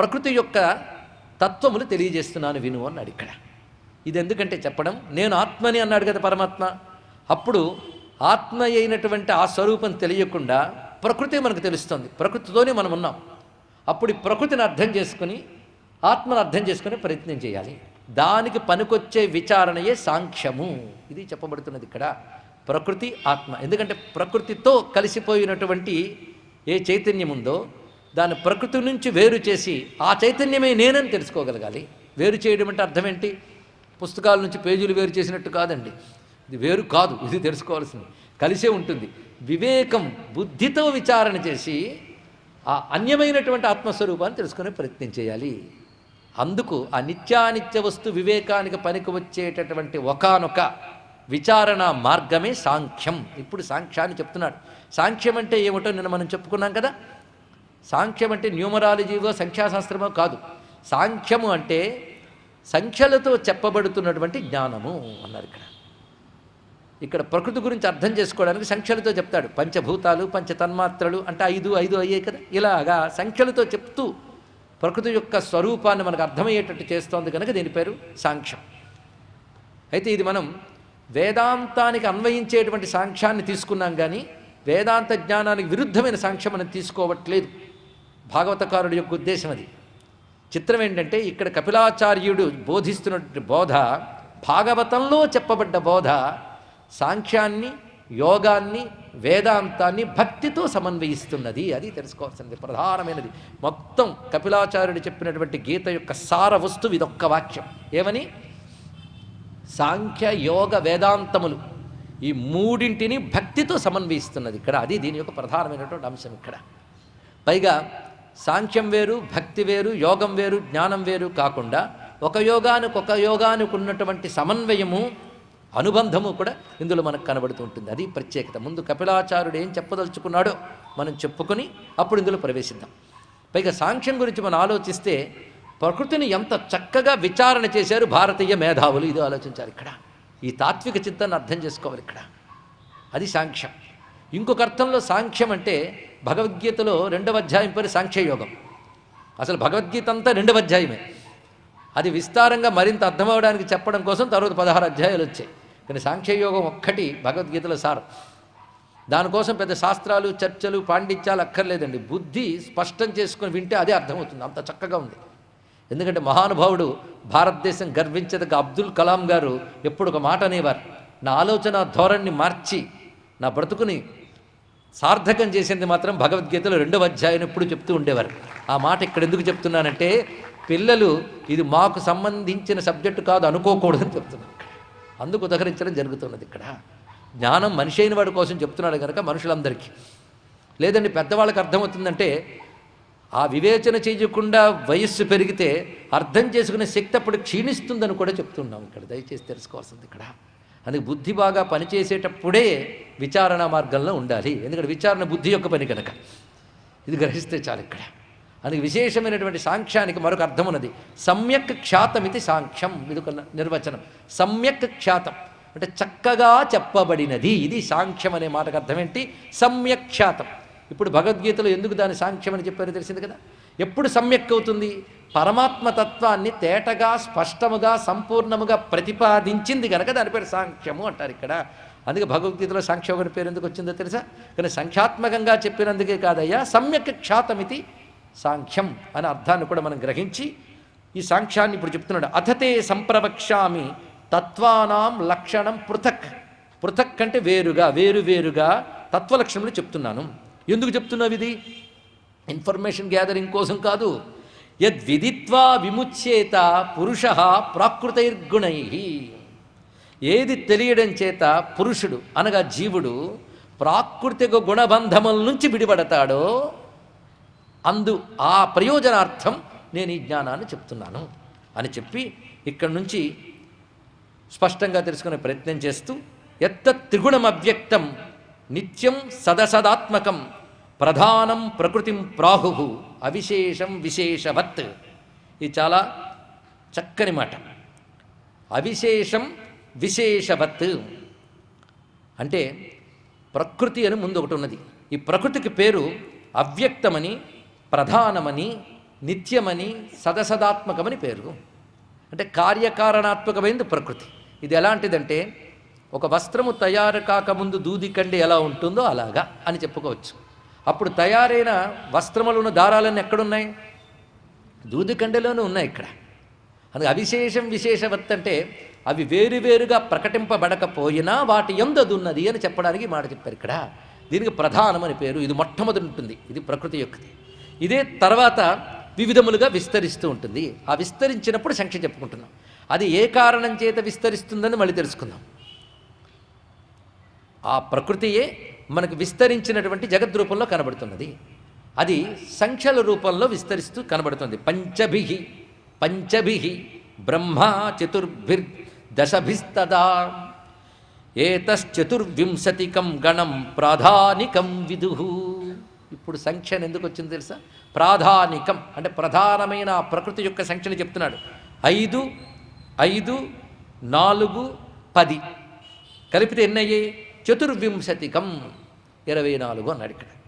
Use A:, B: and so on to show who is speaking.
A: ప్రకృతి యొక్క తత్వములు తెలియజేస్తున్నాను విను అన్నాడు ఇక్కడ. ఇది ఎందుకంటే చెప్పడం నేను ఆత్మని అన్నాడు కదా పరమాత్మ. అప్పుడు ఆత్మ అయినటువంటి ఆ స్వరూపం తెలియకుండా ప్రకృతి మనకు తెలుస్తుంది. ప్రకృతితోనే మనం ఉన్నాం. అప్పుడు ప్రకృతిని అర్థం చేసుకుని ఆత్మను అర్థం చేసుకునే ప్రయత్నం చేయాలి. దానికి పనికొచ్చే విచారణయే సాంఖ్యము. ఇది చెప్పబడుతున్నది ఇక్కడ. ప్రకృతి ఆత్మ. ఎందుకంటే ప్రకృతితో కలిసిపోయినటువంటి ఏ చైతన్యం ఉందో దాని ప్రకృతి నుంచి వేరు చేసి ఆ చైతన్యమే నేనని తెలుసుకోగలగాలి. వేరు చేయడం అంటే అర్థం ఏంటి? పుస్తకాల నుంచి పేజీలు వేరు చేసినట్టు కాదండి. ఇది వేరు కాదు ఇది తెలుసుకోవాల్సింది. కలిసే ఉంటుంది. వివేకం బుద్ధితో విచారణ చేసి ఆ అన్యమైనటువంటి ఆత్మస్వరూపాన్ని తెలుసుకునే ప్రయత్నం చేయాలి. అందుకు ఆ నిత్యానిత్య వస్తు వివేకానికి పనికి వచ్చేటటువంటి ఒకానొక విచారణ మార్గమే సాంఖ్యం. ఇప్పుడు సాంఖ్యాన్ని చెప్తున్నాడు. సాంఖ్యం అంటే ఏమిటో నిన్న మనం చెప్పుకున్నాం కదా? సాంఖ్యం అంటే న్యూమరాలజీవో సంఖ్యాశాస్త్రమో కాదు. సాంఖ్యము అంటే సంఖ్యలతో చెప్పబడుతున్నటువంటి జ్ఞానము అన్నారు ఇక్కడ. ఇక్కడ ప్రకృతి గురించి అర్థం చేసుకోవడానికి సంఖ్యలతో చెప్తాడు. పంచభూతాలు పంచ తన్మాత్రలు అంటే ఐదు ఐదు అయ్యాయి కదా. ఇలాగా సంఖ్యలతో చెప్తూ ప్రకృతి యొక్క స్వరూపాన్ని మనకు అర్థమయ్యేటట్టు చేస్తోంది కనుక దీని పేరు సాంఖ్యం. అయితే ఇది మనం వేదాంతానికి అన్వయించేటువంటి సాంఖ్యాన్ని తీసుకున్నాం కానీ వేదాంత జ్ఞానానికి విరుద్ధమైన సాంఖ్యం మనం తీసుకోవట్లేదు. భాగవతకారుడి యొక్క ఉద్దేశం అది. చిత్రం ఏంటంటే ఇక్కడ కపిలాచార్యుడు బోధిస్తున్నటువంటి బోధ భాగవతంలో చెప్పబడ్డ బోధ సాంఖ్యాన్ని యోగాన్ని వేదాంతాన్ని భక్తితో సమన్వయిస్తున్నది. అది తెలుసుకోవాల్సింది. ప్రధానమైనది. మొత్తం కపిలాచార్యుడు చెప్పినటువంటి గీత యొక్క సార వస్తువు ఇదొక్క వాక్యం. ఏమని? సాంఖ్య యోగ వేదాంతములు ఈ మూడింటిని భక్తితో సమన్వయిస్తున్నది ఇక్కడ. అది దీని యొక్క ప్రధానమైనటువంటి అంశం ఇక్కడ. పైగా సాంఖ్యం వేరు భక్తి వేరు యోగం వేరు జ్ఞానం వేరు కాకుండా ఒక యోగానికి ఒక యోగానికి ఉన్నటువంటి సమన్వయము అనుబంధము కూడా ఇందులో మనకు కనబడుతూ ఉంటుంది. అది ప్రత్యేకత. ముందు కపిలాచార్యుడు ఏం చెప్పదలుచుకున్నాడో మనం చెప్పుకొని అప్పుడు ఇందులో ప్రవేశిద్దాం. పైగా సాంఖ్యం గురించి మనం ఆలోచిస్తే ప్రకృతిని ఎంత చక్కగా విచారణ చేశారు భారతీయ మేధావులు. ఇది ఆలోచించాలి ఇక్కడ. ఈ తాత్విక చిత్తాన్ని అర్థం చేసుకోవాలి ఇక్కడ. అది సాంఖ్యం. ఇంకొక అర్థంలో సాంఖ్యం అంటే భగవద్గీతలో రెండవ అధ్యాయం పేరు సాంఖ్యయోగం. అసలు భగవద్గీత అంతా రెండవ అధ్యాయమే. అది విస్తారంగా మరింత అర్థమవడానికి చెప్పడం కోసం తర్వాత పదహారు అధ్యాయాలు వచ్చాయి. కానీ సాంఖ్యయోగం ఒక్కటి భగవద్గీతలో సారం. దానికోసం పెద్ద శాస్త్రాలు చర్చలు పాండిత్యాలు అక్కర్లేదండి. బుద్ధి స్పష్టం చేసుకొని వింటే అదే అర్థమవుతుంది. అంత చక్కగా ఉంది. ఎందుకంటే మహానుభావుడు భారతదేశం గర్వించదగ్గ అబ్దుల్ కలాం గారు ఎప్పుడు ఒక మాట అనేవారు నా ఆలోచన ధోరణిని మార్చి నా బ్రతుకుని సార్థకం చేసింది మాత్రం భగవద్గీతలో రెండవ అధ్యాయం ఎప్పుడు చెప్తూ ఉండేవారు. ఆ మాట ఇక్కడ ఎందుకు చెప్తున్నానంటే పిల్లలు ఇది మాకు సంబంధించిన సబ్జెక్టు కాదు అనుకోకూడదని చెప్తున్నారు. అందుకు ఉదహరించడం జరుగుతున్నది ఇక్కడ. జ్ఞానం మనిషి అయిన వాడి కోసం చెప్తున్నాడు కనుక మనుషులందరికీ. లేదండి పెద్దవాళ్ళకి అర్థమవుతుందంటే ఆ వివేచన చేయకుండా వయస్సు పెరిగితే అర్థం చేసుకునే శక్తి అప్పుడు క్షీణిస్తుందని కూడా చెప్తున్నాం ఇక్కడ. దయచేసి తెలుసుకోవాల్సింది ఇక్కడ. అందుకే బుద్ధి బాగా పనిచేసేటప్పుడే విచారణ మార్గంలో ఉండాలి. ఎందుకంటే విచారణ బుద్ధి యొక్క పని కనుక. ఇది గ్రహిస్తే చాలు ఇక్కడ. అందుకే విశేషమైనటువంటి సాంఖ్యానికి మరొక అర్థం ఉన్నది. సమ్యక్ ఖ్యాతమితి సాంఖ్యం. ఇది ఒక నిర్వచనం. సమ్యక్ ఖ్యాతం. అంటే చక్కగా చెప్పబడినది. ఇది సాంఖ్యం అనే మాటకు అర్థం ఏంటి? సమ్యక్ ఖ్యాతం. ఇప్పుడు భగవద్గీతలో ఎందుకు దాని సాంఖ్యం అని చెప్పారో తెలిసింది కదా? ఎప్పుడు సమ్యక్ అవుతుంది పరమాత్మ తత్వాన్ని తేటగా స్పష్టముగా సంపూర్ణముగా ప్రతిపాదించింది కనుక దాని పేరు సాంఖ్యము అంటారు ఇక్కడ. అందుకే భగవద్గీతలో సాంఖ్యం అని పేరు ఎందుకు వచ్చిందో తెలుసా? కానీ సంఖ్యాత్మకంగా చెప్పినందుకే కాదయ్యా సమ్యక్ ఖ్యాతమితి సాంఖ్యం అనే అర్థాన్ని కూడా మనం గ్రహించి ఈ సాంఖ్యాన్ని ఇప్పుడు చెప్తున్నాడు. అథతే సంప్రవక్ష్యామి తత్వానాం లక్షణం పృథక్. పృథక్ అంటే వేరుగా వేరు వేరుగా తత్వలక్షణములు చెప్తున్నాను. ఎందుకు చెప్తున్నావు ఇది? ఇన్ఫర్మేషన్ గ్యాదరింగ్ కోసం కాదు. యద్విదిత్వా విముచ్యేత పురుష ప్రాకృతైర్గుణై. ఏది తెలియడం చేత పురుషుడు అనగా జీవుడు ప్రాకృతిక గుణబంధముల నుంచి విడిపడతాడో అందు ఆ ప్రయోజనార్థం నేను ఈ జ్ఞానాన్ని చెప్తున్నాను అని చెప్పి ఇక్కడి నుంచి స్పష్టంగా తెలుసుకునే ప్రయత్నం చేస్తూ ఎత్త త్రిగుణం అవ్యక్తం నిత్యం సదసదాత్మకం ప్రధానం ప్రకృతిం ప్రాహు అవిశేషం విశేషవత్. ఇది చాలా చక్కని మాట. అవిశేషం విశేషవత్. అంటే ప్రకృతి అని ముందు ఒకటి ఉన్నది. ఈ ప్రకృతికి పేరు అవ్యక్తమని ప్రధానమని నిత్యమని సదసదాత్మకమని పేరు. అంటే కార్యకారణాత్మకమైనది ప్రకృతి. ఇది ఎలాంటిదంటే ఒక వస్త్రము తయారు కాకముందు దూది కండి ఎలా ఉంటుందో అలాగా అని చెప్పుకోవచ్చు. అప్పుడు తయారైన వస్త్రములను దారాలన్నీ ఎక్కడున్నాయి? దూదికండెలోనూ ఉన్నాయి ఇక్కడ. అది అవిశేషం విశేషవత్ అంటే అవి వేరువేరుగా ప్రకటింపబడకపోయినా వాటి ఎందదున్నది అని చెప్పడానికి మాట చెప్పారు ఇక్కడ. దీనికి ప్రధానమని పేరు. ఇది మొట్టమొదటి ఉంటుంది. ఇది ప్రకృతి యొక్కది. ఇదే తర్వాత వివిధములుగా విస్తరిస్తూ ఉంటుంది. ఆ విస్తరించినప్పుడు సంఖ్య చెప్పుకుంటున్నాం. అది ఏ కారణం చేత విస్తరిస్తుందని మళ్ళీ తెలుసుకుందాం. ఆ ప్రకృతియే మనకు విస్తరించినటువంటి జగద్ రూపంలో కనబడుతున్నది. అది సంఖ్యల రూపంలో విస్తరిస్తూ కనబడుతుంది. పంచభి పంచభి బ్రహ్మ చతుర్భిర్ దశభిస్తదా. ఏతశ్చతుర్వింశతికం గణం ప్రాధానికం విదుహు ఇప్పుడు సంఖ్యను ఎందుకు వచ్చింది తెలుసా? ప్రాధానికం అంటే ప్రధానమైన ప్రకృతి యొక్క సంఖ్యను చెప్తున్నాడు. ఐదు ఐదు నాలుగు పది. కలిపితే ఎన్నయ్యాయి చతుర్వింశతికం. ఇరవై నాలుగు అన్నాడు ఇక్కడ